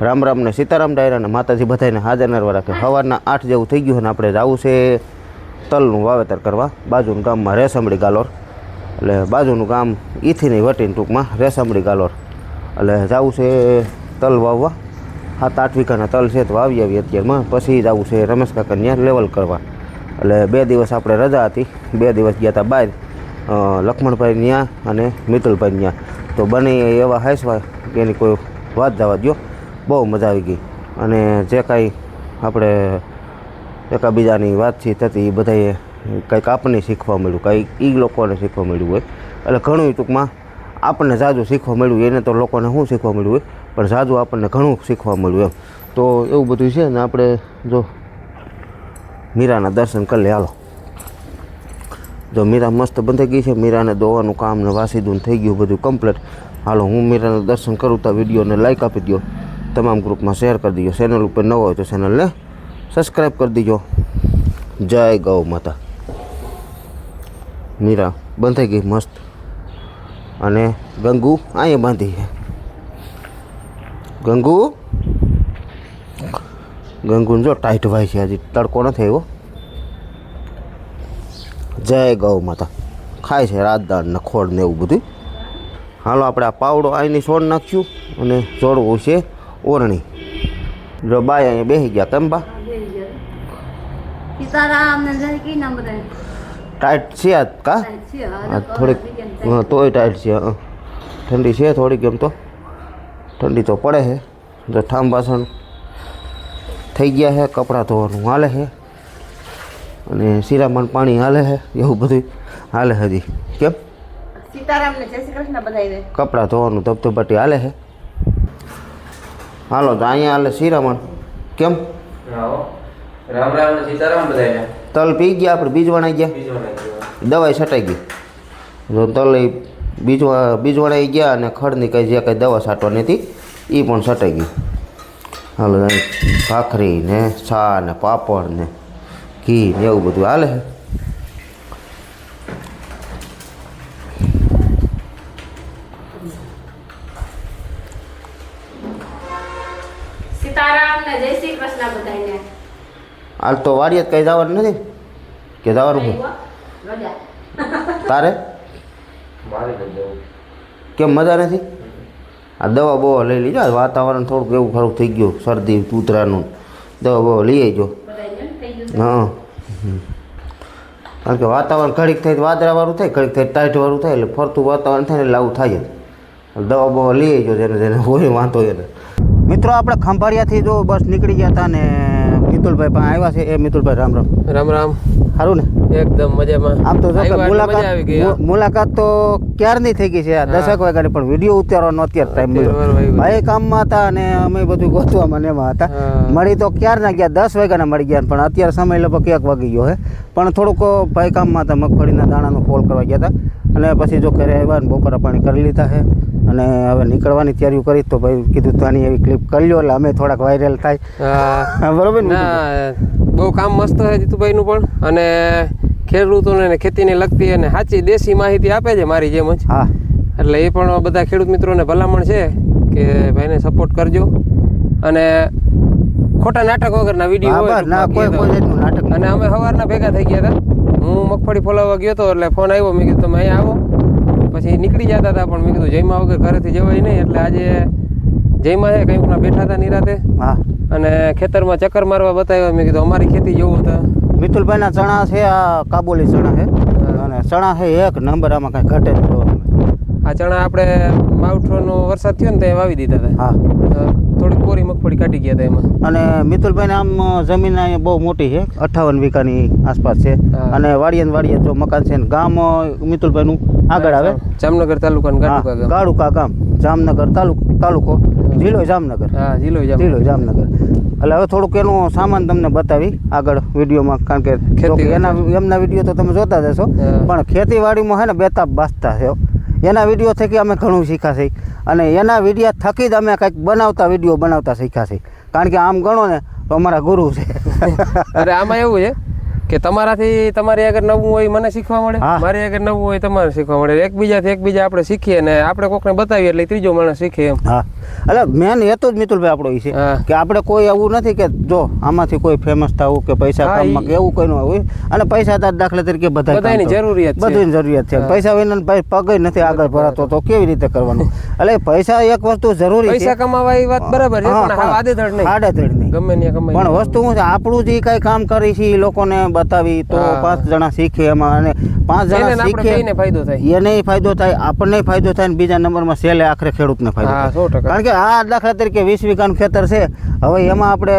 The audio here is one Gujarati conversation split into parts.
રામ રામ ને સીતારામ ડાયરા ને માતાજી બધાને હાજર નરવા રાખે. સવારના આઠ જેવું થઈ ગયું અને આપણે જવું છે તલનું વાવેતર કરવા. બાજુનું ગામમાં રેસમડી ગાલોર. એટલે બાજુનું ગામ ઈથીની વટીને ટૂંકમાં રેસમડી ગાલોર. એટલે જવું છે તલ વાવવા. સાત આઠ વીઘાના તલ છે તો વાવી આવી અત્યારમાં. પછી જવું છે રમેશ કાકા લેવલ કરવા. એટલે બે દિવસ આપણે રજા હતી. બે દિવસ ગયા હતા બહાર લક્ષ્મણભાઈ ત્યાં અને મિતુલભાઈ ત્યાં તો બને એવા હાઈસવા એની કોઈ વાત જવા દો બહુ મજા આવી ગઈ. અને જે કાંઈ આપણે એકાબીજાની વાતચીત હતી એ બધાએ કંઈક આપણને શીખવા મળ્યું, કંઈક એ લોકોને શીખવા મળ્યું હોય. એટલે ઘણું ટૂંકમાં આપણને જાજુ શીખવા મળ્યું, એને તો લોકોને શું શીખવા મળ્યું હોય, પણ જાજુ આપણને ઘણું શીખવા મળ્યું એમ. તો એવું બધું છે ને આપણે જો મીરાના દર્શન કરી લે, હાલો. જો મીરા મસ્ત બંધાઈ ગઈ છે, મીરાને દોવાનું કામ ને વાસીદું થઈ ગયું બધું કમ્પ્લીટ હાલો, હું મીરાના દર્શન કરું, તો વિડીયોને લાઈક આપી દો તમામ ગ્રુપમાં શેર કરી દીજો. ચેનલ ઉપર ન હોય તો ચેનલને સબસ્ક્રાઈબ કરી દીજો. જય ગૌ માતા. મીરા બંધાઈ ગઈ મસ્ત. અને ગંગુ અહીંયા બાંધી છે. ગંગુ? ગંગુને જો ટાઈટ ભાઈ છે હજી. તડકો નથી આવ્યો. જય ગૌ માતા. ખાય છે રાજદાળ ને ખોળ ને એવું બધું હાલો, આપણે આ પાવડો અહીંની છોડ નાખ્યું અને જોડવું છે. ઓરણી. જો બાય અહીંયા બેસી ગયા તમે બા? ટાઈટ છે આજ કા? થોડીક હા, તોય ટાઈટ છે હા. ઠંડી છે થોડીક એમ તો. ઠંડી તો પડે છે. જો ઠામ વાસણ થઈ ગયા છે કપડાં ધોવાનું હાલે છે. અને શિરામણ પાણી હાલે છે એવું બધું હાલે હજી. કેમ? સીતારામ ને જય શ્રી કૃષ્ણ બધાય કપડાં ધોવાનું ધબધબાટી હાલે છે. હાલો તો અહીંયા હાલે શિરામણ કેમ? રામ રામ સીતારામ બધાને તલ પી ગયા આપણે બીજ વણાઈ ગયા. દવાઈ છટાઈ ગઈ. જો તલ એ બીજ બીજ વણાઈ ગયા અને ખડની કંઈ જે કંઈ દવા છાંટવાની હતી એ પણ છટાઈ ગઈ. હાલો ભાખરી ને છા ને પાપડ ને ઘી ને એવું બધું હાલે છે. જય શ્રી કૃષ્ણ બધાને હાલ તો વાડીએ જ કંઈ જવાનું નથી? કે જવાનું છે? તારે. કેમ મજા નથી? આ દવા બવા લઈ લીધો વાતાવરણ થોડુંક એવું ખરું થઈ ગયું શરદી ઉતરાનું. દવા બવા લઈ આવજો હા. કારણ કે વાતાવરણ ઘડીક થાય તો વાદળાવાળું થાય ઘડીક થાય ટાઈટવાળું થાય એટલે ફરતું વાતાવરણ થાય ને લાવું થાય દવા બવા લઈ આવજો જેને જેને હોય વાંધો એને. મિત્રો આપણે ખંભાળિયાથી જો બસ નીકળી ગયા હતા ને મિતુલભાઈ પણ આવ્યા છે. એ મિતુલભાઈ રામ રામ. રામ રામ. સારું ને? એકદમ મજામાં. આમ તો મુલાકાત મુલાકાત તો ક્યારની થઈ ગઈ છે? આ દસક વાગ્યાની પણ વીડિયો ઉતારવાનો અત્યારે ટાઈમ મળ્યો. ભાઈ કામમાં હતા અને અમે બધું ગોતવામાં એમાં હતા. મળી તો ક્યારના ગયા? દસ વાગ્યાના મળી ગયા પણ અત્યારે સમય લગભગ એક વાગી ગયો છે પણ થોડુંક ભાઈ કામમાં હતા મગફળીના દાણાનો ફોલ કરવા ગયા હતા. અને પછી જો ઘરે આવ્યા ને બપોરા પાણી કરી લીધા છે અને હવે નીકળવાની તૈયારીઓ કરી તો ભાઈ કીધું તાની એવી ક્લિપ કરી લ્યો એટલે અમે થોડાક વાયરલ થાય. બરોબર ને? બહુ કામ મસ્ત છે જીતુભાઈનું પણ. અને ખેડૂતોને ને ખેતીને લગતી અને સાચી દેશી માહિતી આપે છે મારી જેમ જ. હા. એટલે એ પણ બધા ખેડૂત મિત્રોને ભલામણ છે કે ભાઈને સપોર્ટ કરજો. અને ખોટા નાટક વગરના વીડિયો હોય ના કોઈ કોઈ જાતનું નાટક અને અમે સવારના ભેગા થઈ ગયા હતા. હું મગફળી ફોલાવવા ગયો હતો એટલે ફોન આવ્યો. મેં કીધું તમે અહીંયા આવો. પછી નીકળી જતા હતા પણ મેં કીધું જયમાં વગર ઘરેથી જવાય નહીં એટલે આજે જયમાં છે કંઈક બેઠા હતા નિરાતે. હા. અને ખેતરમાં ચક્કર મારવા બતાવ્યા મેં કીધું અમારી ખેતી જોવું હતા. મિતુલભાઈના ચણા છે આ કાબુલી ચણા છે. અને ચણા છે એક નંબર આમાં કાંઈ ઘટે જ આ ચણા આપણે માવઠોનો વરસાદ થયો ને તે વાવી દીધા હતા. હા. અ, થોડીક કોરી મગફળી કાઢી ગયા હતા એમાં. અને મિતુલભાઈને આમ જમીન અહીંયા બહુ મોટી છે અઠાવન વીઘાની આસપાસ છે. અને વાડીએ ને વાડીએ જો મકાન છે ને ગામ મિતુલભાઈનું આગળ આવે. જામનગર તાલુકાનું ગાડુકા ગામ. જામનગર તાલુકો તાલુકો. જિલ્લો જામનગર. હા જિલ્લો જિલ્લો જામનગર. એટલે હવે થોડુંક એનો સામાન તમને બતાવી આગળ વિડીયોમાં કારણ કે ખેતી એના એમના વીડિયો તો તમે જોતા જ હશો. પણ ખેતીવાડીમાં છે ને બેતાબ બાસતા છે. એના વીડિયો થકી અમે ઘણું શીખાશે અને એના વિડીયા થકી જ અમે કંઈક બનાવતા વીડિયો બનાવતા શીખાશે કારણ કે આમ ગણો ને તો અમારા ગુરુ છે. અરે આમાં એવું છે કે તમારાથી તમારી આગળ નવું હોય મને શીખવા મળે. મારી આગળ નવું હોય તમારે શીખવા મળે. એકબીજાથી એકબીજા આપણે શીખીએ ને આપણે કોકને બતાવીએ એટલે ત્રીજો માણસ શીખે એમ. હા. એટલે મેન એ તો જ મિતુલભાઈ આપણો છે. કે આપણે કોઈ એવું નથી કે જો આમાંથી કોઈ ફેમસ થવું કે પૈસા કામમાં કે એવું કોઈ ન હોય અને પૈસા તો દાખલા તરીકે બધા બધાની જરૂરિયાત છે. બધી જરૂરિયાત છે. પૈસા વિના ભાઈ પગ નથી આગળ ભરાતો તો કેવી રીતે કરવાનું? એટલે પૈસા એક વસ્તુ જરૂરી પૈસા કમાવા એ વાત બરાબર છે પણ હા. આદેધડ નહીં. આડેધડ નહીં. ગમે ત્યાં કમાઈ પણ વસ્તુ શું છે આપણું જે કઈ કામ કરી છે એ લોકોને બતાવી તો પાંચ જણા શીખે એમાં અને પાંચ જણા શીખે એને ફાયદો થાય. એને ફાયદો થાય આપણને ફાયદો થાય ને બીજા નંબરમાં સેલે આખરે ખેડૂતને ફાયદો થાય. કારણ કે આ દાખલા તરીકે વીસ વીઘાનું ખેતર છે હવે એમાં આપણે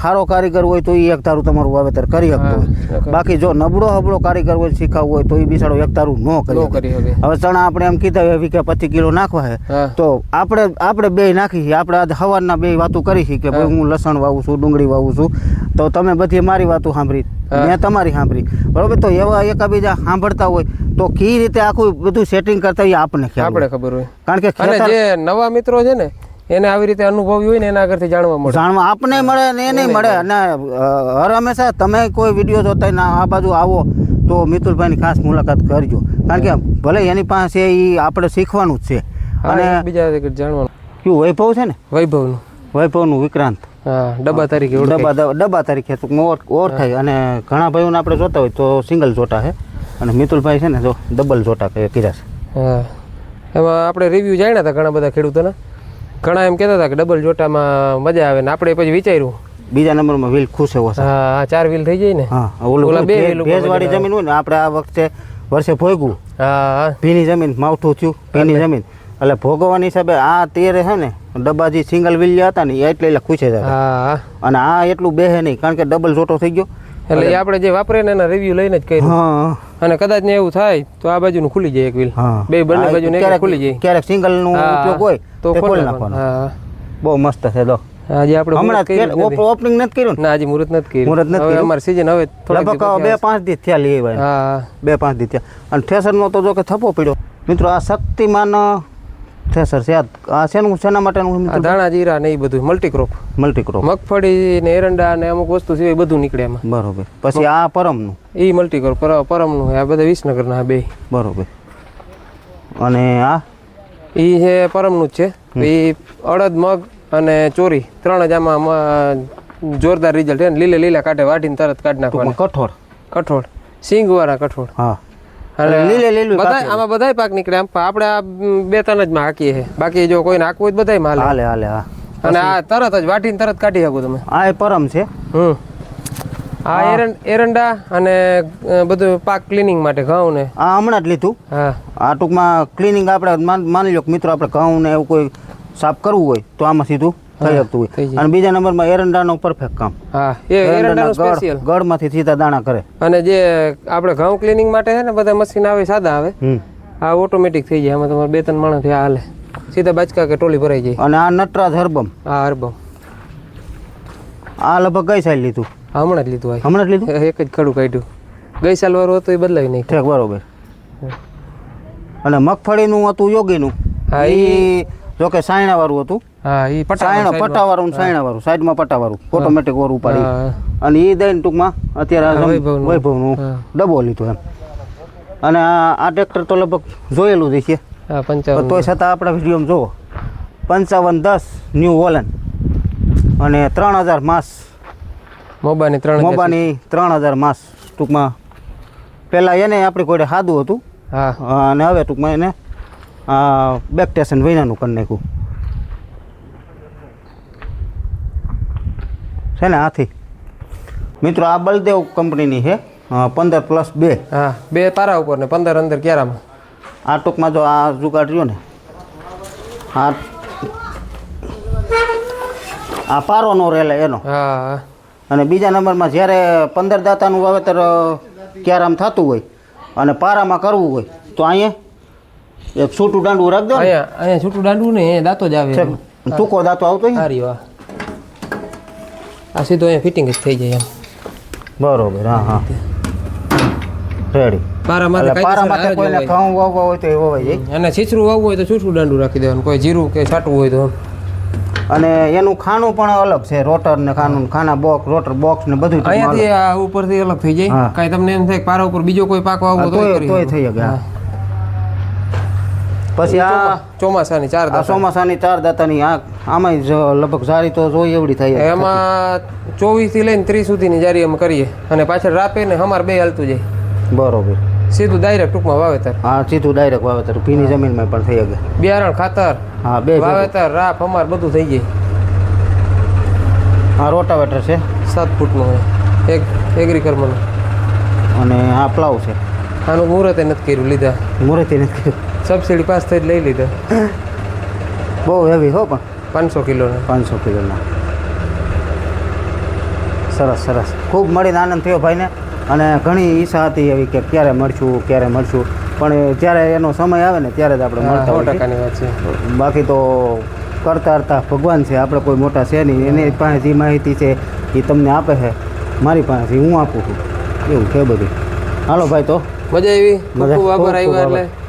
સારો કારીગર હોય તો એ એક તારું તમારું વાવેતર કરી શકતો હોય. બાકી જો નબળો હબળો કારીગર હોય શીખાવવું હોય તો એ બિચારો એક તારું ન કરી. હવે ચણા આપણે એમ કીધા હોય કે પચીસ કિલો નાખવા હે તો આપણે આપણે બે નાખી છીએ. આપણે આજે સવારના બે વાતો કરી છે કે ભાઈ હું લસણ વાવું છું ડુંગળી વાવું છું. તો તમે બધી મારી વાતો સાંભળી. મેં તમારી સાંભળી. બરોબર? તો એવા એકાબીજા સાંભળતા હોય તો કઈ રીતે આખું બધું સેટિંગ કરતા હોય આપણને આપણે ખબર હોય. કારણ કે અને જે નવા મિત્રો છે ને એને આવી રીતે અનુભવી હોય ને એના આગળથી જાણવા મળે. જાણવા આપને મળે ને એને મળે. અને હર હંમેશા તમે કોઈ વીડિયો જોતા ને આ બાજુ આવો તો મિતુલભાઈની ખાસ મુલાકાત કરજો. કારણ કે ભલે એની પાસે એ આપણે શીખવાનું જ છે. અને બીજા જાણવાનું. કયું વૈભવ છે ને? વૈભવનું. વૈભવનું વિક્રાંત. ડબ્બા તરીકે ડબ્બા ડબ્બા- તરીકે ટૂંકમાં ઓર થાય અને ઘણા ભાઈઓને આપણે જોતા હોય તો સિંગલ જોટા છે. અને મિતુલભાઈ છે ને જો ડબલ જોટા કીધા છે. એમાં આપણે રિવ્યૂ જાણ્યા હતા ઘણા બધા ખેડૂતોના. ઘણા એમ કહેતા હતા કે ડબલ જોટામાં મજા આવે ને આપણે પછી વિચાર્યું. બીજા નંબરમાં વ્હીલ ખુશ એવો છે. હા ચાર વ્હીલ થઈ જાય ને. હા ઓલું બે ભેજવાળી જમીન હોય ને આપણે આ વખતે વર્ષે ભોગવું હા ભીની જમીન માવઠું થયું ભીની જમીન. એટલે ભોગવવાની હિસાબે આ તેરે છે ને ડબ્બા જે સિંગલ વ્હીલ હતા ને એટલે એટલે ખુશે હા હા. અને આ એટલું બેહે નહીં કારણ કે ડબલ જોટો થઈ ગયો. એટલે આપણે જે વાપરે ને એના રિવ્યુ લઈને જ કર્યું. હા. અને કદાચ ને એવું થાય તો આ બાજુનું ખુલી જાય એક વ્હીલ બે બંને બાજુ ખુલી જાય. ક્યારેક સિંગલનું ઉપયોગ હોય તો ખોલી નાખવાનું. બહુ મસ્ત છે દો આજે આપણે હમણાં. ઓપનિંગ નથી કર્યું ને? ના હજી મુહૂર્ત નથી કર્યું. મુહૂર્ત નથી કર્યું? અમારી સીઝન હવે થોડા લગભગ બે પાંચ દિવસ થયા લઈ ભાઈ હા. બે પાંચ દિવસ થયા. અને ઠેસરનો તો જો કે થપો પડ્યો. મિત્રો આ શક્તિમાન ઠેસર છે આ આ શેનું શેના માટેનું ધાણા જીરા ને એ બધું મલ્ટીક્રોપ મલ્ટીક્રોપ મગફળી ને એરંડા ને અમુક વસ્તુ સિવાય બધું નીકળે એમાં. બરોબર. પછી આ પરમનું? એ મલ્ટીક્રોપ પર પરમનું આ બધા વિસનગરના બે. બરોબર. અને આ? એ છે પરમનું જ છે. એ અડદ મગ અને ચોરી ત્રણ જ આમાં જોરદાર રિઝલ્ટ છે. લીલે લીલા કાઢે વાટીને તરત કાઢી નાખવાના. કઠોળ? કઠોળ. સિંગવાળા કઠોળ. હા. લીલે લીલું બધા આમાં બધાય પાક નીકળે. આમ આપણે આ બે ત્રણ જ માં હાકીએ છે બાકી જો કોઈને નાખવું હોય તો બધાય માલ હાલે. હાલે હાલે હા. અને આ તરત જ વાટીને તરત કાઢી શકો તમે. આ એ પરમ છે? હમ. આ એરંડ એરંડા અને બધું પાક ક્લિનિંગ માટે ઘઉં ને આ હમણાં જ લીધું. હા. આ ટૂંકમાં ક્લિનિંગ આપણે માની લો કે મિત્રો આપણે ઘઉં ને એવું કોઈ સાફ કરવું હોય તો આમાં સીધું. થઈ શકતું હોય અને બીજા નંબરમાં એરંડાનું પરફેક્ટ કામ. હા એ એરંડાનું સ્પેશિયલ ગળમાંથી સીધા દાણા કરે. અને જે આપણે ઘઉં ક્લિનિંગ માટે છે ને બધા મશીન આવે સાદા આવે આ ઓટોમેટિક થઈ જાય. એમાં તમારે બે ત્રણ માણસ આ હાલે. સીધા બાચકા કે ટોલી ભરાઈ જાય. અને આ નટરાજ હરબમ. આ હરબમ. આ લગભગ ગઈ સાઈડ લીધું. હમણાં જ લીધું હમણાં જ લીધું? એક જ ખડું કાઢ્યું. ગઈ સાલ વાળું હતું એ બદલાવી નહીં ઠીક બરોબર. અને મગફળીનું હતું યોગીનું. હા, એ જોકે સાયણા વાળું હતું. હા એ પટા સાયણા પટ્ટાવાળું ને સાયણાવાળું સાઈડમાં પટ્ટાવાળું ઓટોમેટિક વાળું ઉપાડી. અને એ દઈને ટૂંકમાં અત્યારે વૈભવનું. ડબો લીધું એમ. અને આ ટ્રેક્ટર તો લગભગ જોયેલું જ છે તોય છતાં આપણા વિડીયોમાં જુઓ. પંચાવન દસ ન્યૂ વોલન અને ત્રણ હજાર માસ. મોબાની ત્રણ મોબાની ત્રણ હજાર માસ. ટૂંકમાં પહેલાં એને આપણી કોઈડે સાદું હતું. હા. અને હવે ટૂંકમાં એને બેક સ્ટેશન વિનાનું કરી નાખ્યું. છે ને આથી? મિત્રો આ બલદેવ કંપનીની છે પંદર પ્લસ બે. હા બે તારા ઉપર ને પંદર અંદર ક્યારામાં? આ ટૂંકમાં જો આ જુગાડ રહ્યો ને આ આ પારો નો રહેલા એનો. હા. અને બીજા નંબરમાં જ્યારે પંદર દાતાનું વાવેતર ક્યારામ થતું હોય અને પારામાં કરવું હોય તો અહીંયા એક છૂટું દાંડવું રાખજો અહીંયા અહીંયા છૂટું દાંડવું ને એ દાંતો જ આવે. ટૂંકો દાંતો આવતો હોય સારી વાહ આ સીધો અહીંયા ફિટિંગ જ થઈ જાય એમ. બરોબર હા હા. રેડી તો અને છીછરું વાવવું હોય તો છૂટું દાંડું રાખી દેવાનું કોઈ જીરું કે છાંટવું હોય તો અને એનું ખાનું પણ અલગ છે રોટર ને ખાનું ખાના બોક્સ રોટર બોક્સ ને બધું અહીંયાથી આ ઉપરથી અલગ થઈ જાય. કાંઈ તમને એમ થાય પારા ઉપર બીજો કોઈ પાક વાવવો શકો. થઈ હા. પછી આ ચોમાસાની ચાર આ ચોમાસાની ચાર દાતાની આ આમાં લગભગ સારી તો જોઈ એવડી થાય એમાં. ચોવીસથી લઈને ત્રીસ સુધીની જારી અમે કરીએ. અને પાછળ રાપે ને હમાર બે હાલતું જાય. બરોબર. સીધું ડાયરેક્ટ ટૂંકમાં વાવેતર. હા સીધું ડાયરેક્ટ વાવેતર. ભીની જમીનમાં પણ થઈ શકે. બિયારણ ખાતર હા બે વાવેતર રાપ હમાર બધું થઈ જાય આ રોટાવેટર છે? સાત ફૂટનું એક એગ્રીકર્મનું અને આ પ્લાવ છે? આનું મુહૂર્તે નથી કર્યું લીધા. મુહૂર્તે નથી સબસિડી પાસ થઈ લઈ લીધો. બહુ હેવી હો પણ. પાંચસો કિલોના. પાંચસો કિલોના. સરસ સરસ. ખૂબ મળીને આનંદ થયો ભાઈને. અને ઘણી ઈચ્છા હતી એવી કે ક્યારે મળશું ક્યારે મળશું. પણ જ્યારે એનો સમય આવે ને ત્યારે જ આપણે મળતા હોય ટકાની વાત છે. બાકી તો કરતા કરતા ભગવાન છે આપણે કોઈ મોટા છે નહીં. એની પાસે જે માહિતી છે એ તમને આપે છે. મારી પાસેથી હું આપું છું. એવું છે બધું. હાલો ભાઈ તો. મજા આવી. ખૂબ આભાર ખૂબ એટલે.